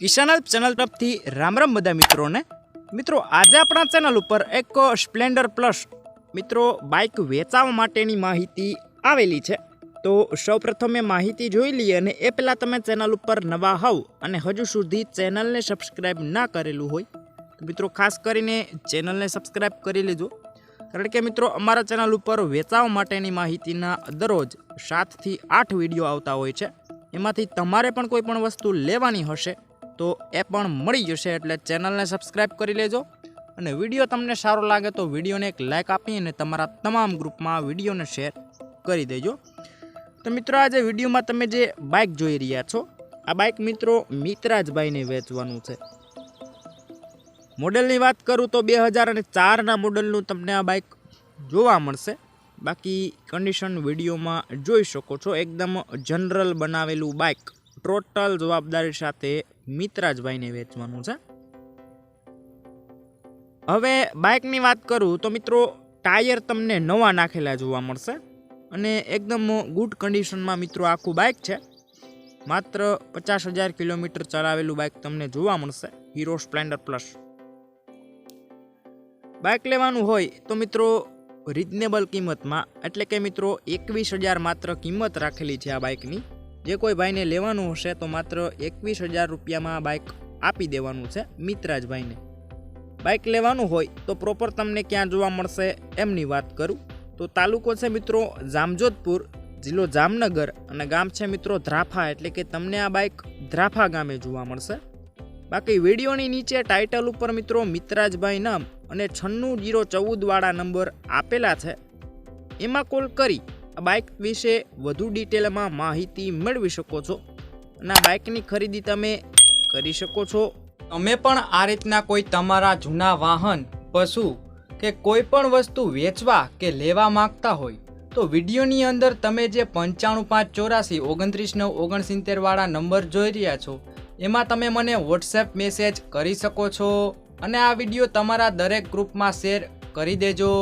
કિસાન channel તરફથી રામ રામ બધા મિત્રોને. મિત્રો, આજે આપણા ચેનલ ઉપર એક સ્પ્લેન્ડર પ્લસ મિત્રો બાઇક વેચાવા માટેની માહિતી આવેલી છે. તો સૌપ્રથમ એ માહિતી જોઈ લઈએ અને એ પહેલાં તમે ચેનલ ઉપર નવા હોવ અને હજુ સુધી ચેનલને સબસ્ક્રાઈબ ના કરેલું હોય, તો મિત્રો ખાસ કરીને ચેનલને સબસ્ક્રાઈબ કરી લેજો. કારણ કે મિત્રો, અમારા ચેનલ ઉપર વેચાવા માટેની માહિતીના દરરોજ સાતથી આઠ વીડિયો આવતા હોય છે. એમાંથી તમારે પણ કોઈ પણ વસ્તુ લેવાની હશે તો એ પણ મળી જશે, એટલે ચેનલને સબસ્ક્રાઈબ કરી લેજો. અને વીડિયો તમને સારો લાગે તો વિડીયોને એક લાઇક આપી અને તમારા તમામ ગ્રુપમાં વિડીયોને શેર કરી દેજો. તો મિત્રો, આજે વિડીયોમાં તમે જે બાઇક જોઈ રહ્યા છો, આ બાઇક મિત્રો મિત્રાજભાઈને વેચવાનું છે. મોડેલની વાત કરું તો બે હજાર અને ચારના મોડેલનું તમને આ બાઇક જોવા મળશે. બાકી કન્ડિશન વિડીયોમાં જોઈ શકો છો, એકદમ જનરલ બનાવેલું બાઇક ટોટલ જવાબદારી સાથે મિત્રાજભાઈને વેચવાનું છે. હવે બાઇકની વાત કરું તો મિત્રો ટાયર તમને નવા નાખેલા જોવા મળશે અને એકદમ ગુડ કન્ડિશનમાં મિત્રો આખું બાઇક છે. માત્ર પચાસ હજાર કિલોમીટર ચલાવેલું બાઇક તમને જોવા મળશે હીરો સ્પ્લેન્ડર પ્લસ બાઇક લેવાનું હોય તો મિત્રો રિઝનેબલ કિંમતમાં, એટલે કે મિત્રો એકવીસ હજાર માત્ર કિંમત રાખેલી છે આ બાઇકની. જે કોઈ ભાઈને લેવાનું હશે તો માત્ર એકવીસ હજાર રૂપિયામાં બાઇક આપી દેવાનું છે મિત્રાજભાઈને. બાઇક લેવાનું હોય તો પ્રોપર તમને ક્યાં જોવા મળશે એમની વાત કરું. તો તાલુકો છે મિત્રો જામજોધપુર, જિલ્લો જામનગર અને ગામ છે મિત્રો ધ્રાફા એટલે કે તમને આ બાઇક ધ્રાફા ગામે જોવા મળશે. બાકી વિડીયોની નીચે ટાઇટલ ઉપર મિત્રો મિત્રાજભાઈ નામ અને છન્નું જીરો ચૌદવાળા નંબર આપેલા છે. એમાં કોલ કરી આ બાઇક વિશે વધુ ડિટેલમાં માહિતી મેળવી શકો છો અને આ બાઇકની ખરીદી તમે કરી શકો છો. તમે પણ આ રીતના કોઈ તમારા જૂના વાહન, પશુ કે કોઈ પણ વસ્તુ વેચવા કે લેવા માંગતા હોય, તો વિડીયોની અંદર તમે જે પંચાણું પાંચ ચોરાસી ઓગણત્રીસ નવ ઓગણસિત્તેરવાળા નંબર જોઈ રહ્યા છો, એમાં તમે મને વોટ્સએપ મેસેજ કરી શકો છો અને આ વીડિયો તમારા દરેક ગ્રુપમાં શેર કરી દેજો.